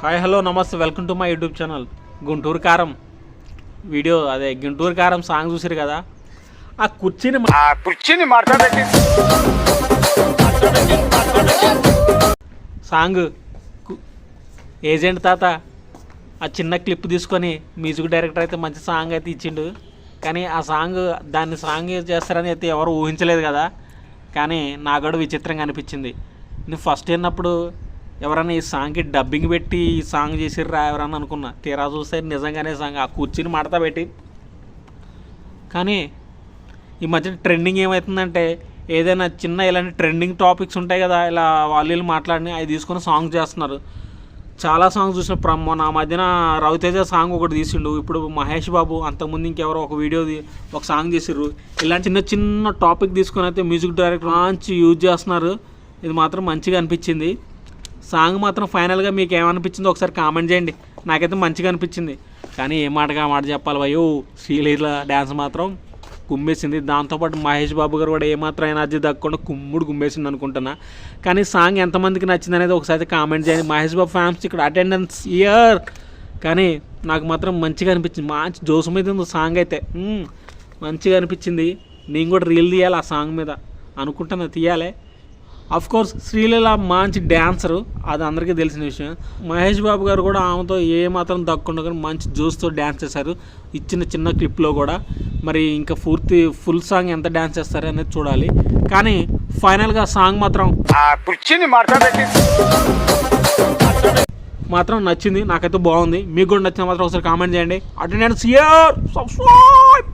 Hi hello నమస్తే welcome to my YouTube channel Guntur Kaaram. Video అదే గుంటూరు కారం song చూసారు కదా? ఆ కుర్చీని ఆ కుర్చీని మార్చబెట్టి సాంగ్ ఏజెంట్ తాత ఆ చిన్న క్లిప్ తీసుకొని మ్యూజిక్ డైరెక్టర్ అయితే మంచి సాంగ్ అయితే ఇచ్చిండు. కానీ ఆ సాంగ్ దాన్ని సాంగ్ చేస్తారని అయితే ఎవరు ఊహించలేదు కదా. కానీ నాకు కూడా విచిత్రంగా అనిపించింది. నేను ఫస్ట్ విన్నప్పుడు ఎవరైనా ఈ సాంగ్కి డబ్బింగ్ పెట్టి ఈ సాంగ్ చేసిర్రా ఎవరన్నా అనుకున్నా. తీరా చూస్తే నిజంగానే సాంగ్. ఆ కుర్చీని మడత పెట్టి. కానీ ఈ మధ్య ట్రెండింగ్ ఏమవుతుందంటే ఏదైనా చిన్న ఇలాంటి ట్రెండింగ్ టాపిక్స్ ఉంటాయి కదా ఇలా వాళ్ళు వీళ్ళు మాట్లాడిని అవి తీసుకొని సాంగ్ చేస్తున్నారు. చాలా సాంగ్స్ చూసిన ప్రమో నా మధ్యన రవితేజ సాంగ్ ఒకటి తీసిండు. ఇప్పుడు మహేష్ బాబు అంతకుముందు ఇంకెవరో ఒక వీడియో ఒక సాంగ్ చేసిర్రు. ఇలాంటి చిన్న చిన్న టాపిక్ తీసుకొని అయితే మ్యూజిక్ డైరెక్టర్ మంచి యూజ్ చేస్తున్నారు. ఇది మాత్రం మంచిగా అనిపించింది. సాంగ్ మాత్రం ఫైనల్గా మీకు ఏమనిపించిందో ఒకసారి కామెంట్ చేయండి. నాకైతే మంచిగా అనిపించింది. కానీ ఏ మాటగా మాట చెప్పాలి భయో శ్రీలీల డ్యాన్స్ మాత్రం కుమ్మేసింది. దాంతోపాటు మహేష్ బాబు గారు కూడా ఏమాత్రం ఎనర్జీ దక్కకుండా కుమ్ముడు కుమ్మేసింది అనుకుంటున్నా. కానీ సాంగ్ ఎంతమందికి నచ్చింది అనేది ఒకసారి కామెంట్ చేయండి. మహేష్ బాబు ఫ్యాన్స్ ఇక్కడ అటెండెన్స్ ఇయర్. కానీ నాకు మాత్రం మంచిగా అనిపించింది. మంచి జోసు మీద ఉంది సాంగ్ అయితే. మంచిగా అనిపించింది. నేను కూడా రీల్ తీయాలి ఆ సాంగ్ మీద. అనుకుంటున్నా తీయాలి. అఫ్ కోర్స్ శ్రీలీల మంచి డ్యాన్సరు అది అందరికీ తెలిసిన విషయం. మహేష్ బాబు గారు కూడా ఆమెతో ఏ మాత్రం కానీ మంచి జ్యూస్తో డ్యాన్స్ చేశారు. ఇచ్చిన చిన్న క్లిప్లో కూడా. మరి ఇంకా పూర్తి ఫుల్ సాంగ్ ఎంత డ్యాన్స్ చేస్తారు అనేది చూడాలి. కానీ ఫైనల్గా సాంగ్ మాత్రం కుర్చీని మాత్రం నచ్చింది. నాకైతే బాగుంది. మీకు కూడా నచ్చిన మాత్రం ఒకసారి కామెంట్ చేయండి. Attendance year subscribe